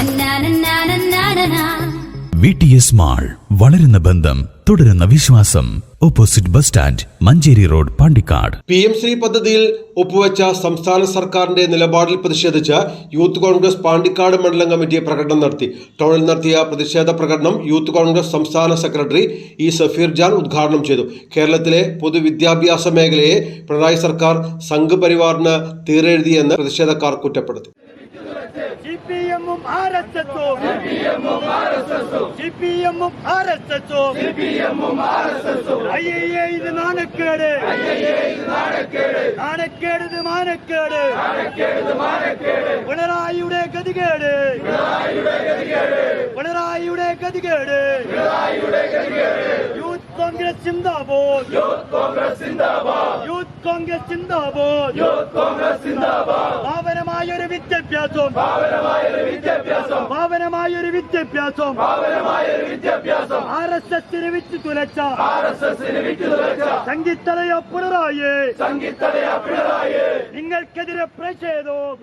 നന്നാനന്നാനന്നാനനാ. V T S mall വളരുന്ന ബന്ധം തുടരുന്ന വിശ്വാസം. Opposite bus stand Manjeri road Pandikkad. P M Shri പദ്ധതിയിൽ ഒപ്പുവെച്ച സംസ്ഥാന സർക്കാരിന്റെ നിലപാടിൽ പ്രതിഷേധിച്ച് യൂത്ത് കോൺഗ്രസ് പാണ്ടിക്കാട് മണ്ഡലം കമ്മിറ്റി പ്രകടനം നടത്തി. ടൗണിൽ നടത്തിയ പ്രതിഷേധ പ്രകടനം യൂത്ത് കോൺഗ്രസ് സംസ്ഥാന സെക്രട്ടറി ഇ സഫീർ ജാൻ ഉദ്ഘാടനം ചെയ്തു. കേരളത്തിലെ പൊതുവിദ്യാഭ്യാസ മേഖലയെ പിണറായി സർക്കാർ സംഘപരിവാറിന് തീരെഴുതിയെന്ന് പ്രതിഷേധക്കാർ കുറ്റപ്പെടുത്തി. സിപിഎമ്മും ആർ എസ് എസും. സിപിഎമ്മും ആർ എസ് എസും. അയ്യേ ഇത് നാണക്കേട്. നാണക്കേട്. ഇത് മാനക്കേട്. പിണറായിയുടെ ഗതികേട്. പിണറായിയുടെ ഗതികേട്. യൂത്ത് കോൺഗ്രസ് സിന്ദാബോധ് യൂത്ത് കോൺഗ്രസ് സിന്ദാബോധ് പാവനമായൊരു വിദ്യാഭ്യാസം. പാവനമായൊരു വിദ്യാഭ്യാസം. ആർ എസ് എസിന് വിറ്റ് തുലച്ച. ആർ എസ് എസിന് വിറ്റ് തുലച്ച. സംഗീതലയ പിണറായി. നിങ്ങൾക്കെതിരെ പ്രതിഷേധവും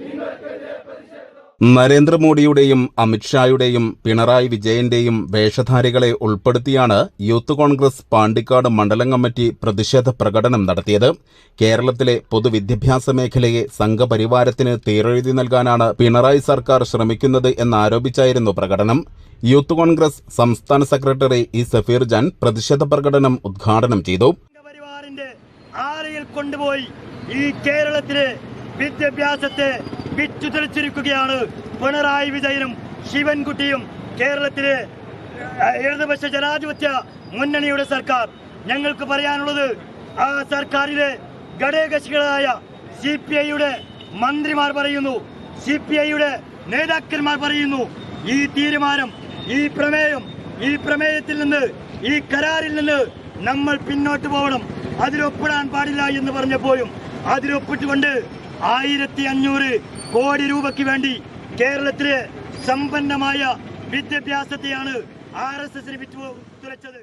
നരേന്ദ്രമോദിയുടെയും അമിത്ഷായുടെയും പിണറായി വിജയന്റെയും വേഷധാരികളെ ഉൾപ്പെടുത്തിയാണ് യൂത്ത് കോൺഗ്രസ് പാണ്ടിക്കാട് മണ്ഡലം കമ്മിറ്റി പ്രതിഷേധ പ്രകടനം നടത്തിയത്. കേരളത്തിലെ പൊതുവിദ്യാഭ്യാസ മേഖലയെ സംഘപരിവാരത്തിന് തീരെഴുതി നൽകാനാണ് പിണറായി സർക്കാർ ശ്രമിക്കുന്നത് എന്നാരോപിച്ചായിരുന്നു പ്രകടനം. യൂത്ത് കോൺഗ്രസ് സംസ്ഥാന സെക്രട്ടറി ഇ സഫീർ ജാൻ പ്രതിഷേധ പ്രകടനം ഉദ്ഘാടനം ചെയ്തു. കൊണ്ടുപോയി ഈ കേരളത്തിലെ വിദ്യാഭ്യാസത്തെ വിറ്റുതെളിച്ചിരിക്കുകയാണ് പിണറായി വിജയനും ശിവൻകുട്ടിയും കേരളത്തിലെ ഇടതുപക്ഷ ജനാധിപത്യ മുന്നണിയുടെ സർക്കാർ. ഞങ്ങൾക്ക് പറയാനുള്ളത് ആ സർക്കാരിലെ ഘടകകക്ഷികളായ സി പി ഐയുടെ മന്ത്രിമാർ പറയുന്നു സി പി ഐയുടെ നേതാക്കന്മാർ പറയുന്നു ഈ തീരുമാനം ഈ പ്രമേയം ഈ പ്രമേയത്തിൽ നിന്ന് ഈ കരാറിൽ നിന്ന് നമ്മൾ പിന്നോട്ട് പോകണം. അതിലൊപ്പിടാൻ പാടില്ല എന്ന് പറഞ്ഞപ്പോഴും അതിലൊപ്പിട്ടുകൊണ്ട് ആയിരത്തി അഞ്ഞൂറ് കോടി രൂപയ്ക്ക് വേണ്ടി കേരളത്തിലെ സമ്പന്നമായ വിദ്യാഭ്യാസത്തെയാണ് ആർ എസ് എസിന് വിറ്റുപോലച്ചത്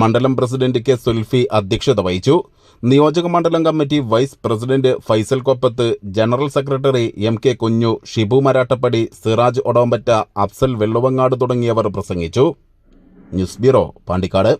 മണ്ഡലം പ്രസിഡന്റ് കെ സുൽഫി അധ്യക്ഷത വഹിച്ചു. നിയോജക മണ്ഡലം committee vice president Faisal Koppath general secretary M K Kunju Shibu Marattappadi Siraj Odompatta Afsal Velluvangad തുടങ്ങിയവർ പ്രസംഗിച്ചു. News bureau Pandikkad.